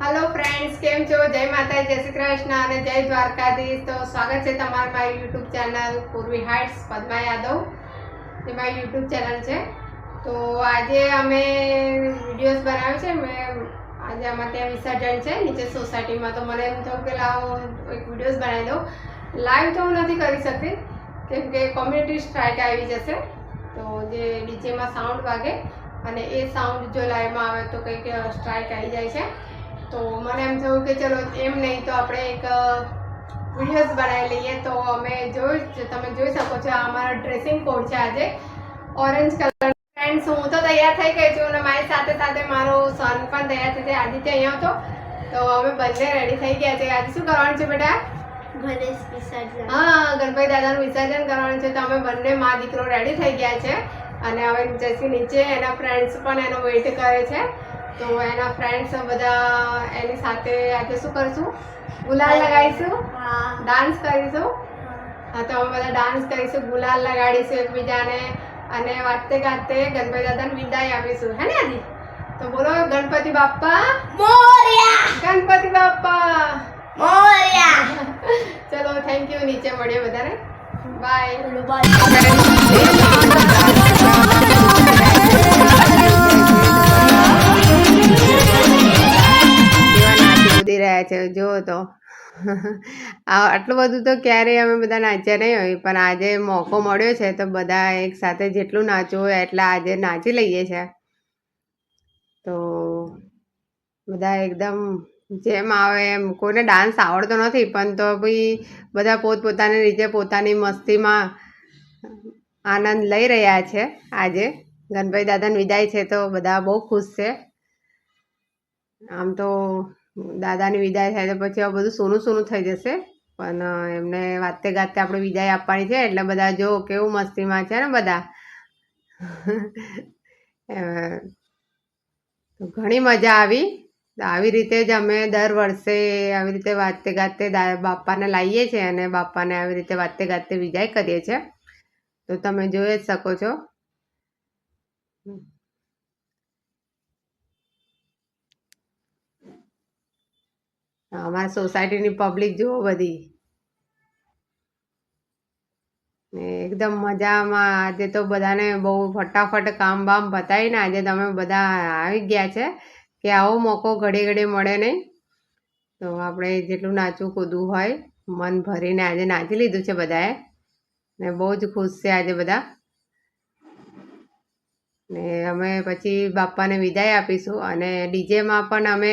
હાલો friends કેમ છો? જય માતા જય શ્રી કૃષ્ણ અને જય દ્વારકાધીશ. તો સ્વાગત છે તમારું મારી YouTube channel Purvi Heights, Padma Yadav. જે મારી યુટ્યુબ ચેનલ છે. તો આજે અમે વિડીયોઝ બનાવ્યો છે. મેં આજે અમારે ત્યાં વિસર્જન છે, નીચે સોસાયટીમાં. તો મને એમ થયું કે લાવો, એક વિડીયોઝ બનાવી દઉં. લાઈવ તો હું નથી કરી શકતી, કેમ કે કોમ્યુનિટી સ્ટ્રાઇક આવી જશે. તો જે ડીજેમાં સાઉન્ડ વાગે અને એ સાઉન્ડ જો લાઈવમાં આવે તો કંઈક સ્ટ્રાઇક આવી જાય છે. તો મને એમ થયું કે ચલો એમ નહીં તો આપણે એક વિડીયોઝ બનાવી લઈએ. તો અમે જોઈ તમે જોઈ શકો છો આ અમારો ડ્રેસિંગ કોડ છે આજે. ઓરેન્જ કલર ફ્રેન્ડ્સ હું તો તૈયાર થઈ ગઈ છું અને મારી સાથે સાથે મારો સન પણ તૈયાર થઈ છે આદિત્ય અહીંયા હતો. તો અમે બંને રેડી થઈ ગયા છે. આજે શું કરવાનું છે બેટા? ગણેશ વિસર્જન. હા ગણપતિ દાદાનું વિસર્જન કરવાનું છે. તો અમે બંને મા દીકરો રેડી થઈ ગયા છે. અને હવે જઈશું નીચે એના ફ્રેન્ડ્સ પણ એનો વેઇટ કરે છે. તો એના ફ્રેન્ડ્સ બધા એની સાથે આજે શું કરશું? ગુલાલ લગાવીશું. ડાન્સ કરીશું. હા. તો અમે બધા ડાન્સ કરીશું. ગુલાલ લગાડીશું એકબીજાને. અને વાતે ગાતે ગણપતિ દાદાને વિદાય આપીશું. હે ને આજી તો બોલો ગણપતિ બાપ્પા. મોર્યા. ગણપતિ બાપ્પા. મોર્યા. ચલો થેન્ક યુ નીચે મળીએ બધાને. બાય કૂદી છે, જુઓ તો. આટલું બધું તો ક્યારેય અમે બધા નાચ્યા નહીં હોય, પણ આજે મોકો મળ્યો છે, તો બધા એક સાથે જેટલું નાચવું હોય, એટલે આજે નાચી લઈએ છે. તો બધા એકદમ જેમ આવે એમ, કોઈને ડાન્સ આવડતો નથી, પણ તો બી બધા પોતપોતાની રીતે પોતાની મસ્તીમાં આનંદ લઈ રહ્યા છે. આજે ગણપતિ દાદાની વિદાય છે, તો બધા બહુ ખુશ છે. આમ તો દાદાની વિદાય થાય તો પછી આ બધું સોનું સોનું થઈ જશે. પણ એમને વાતે ગાતે આપણે વિદાય આપવાની છે, એટલે બધા જો કેવું મસ્તીમાં છે ને બધા. ઘણી મજા આવી. આવી રીતે જ અમે દર વર્ષે આવી રીતે વાતે ગાતે બાપાને લાવીએ છીએ અને બાપાને આવી રીતે વાતે ગાતે વિદાય કરીએ છીએ. તો તમે જોઈ જ શકો છો. અમારા સોસાયટીની પબ્લિક જુઓ બધી. એકદમ મજામાં. આજે તો બધાને બહુ ફટાફટ કામ બામ પતાવીને આજે તમે બધા આવી ગયા છે કે આવો મોકો ઘડી ઘડી મળે નહીં. તો આપણે જેટલું નાચવું કૂદવું હોય, મન ભરીને આજે નાચી લીધું છે બધાએ. ને બહુ જ ખુશ છે આજે બધા. ને અમે પછી બાપાને વિદાય આપીશું અને ડીજેમાં પણ અમે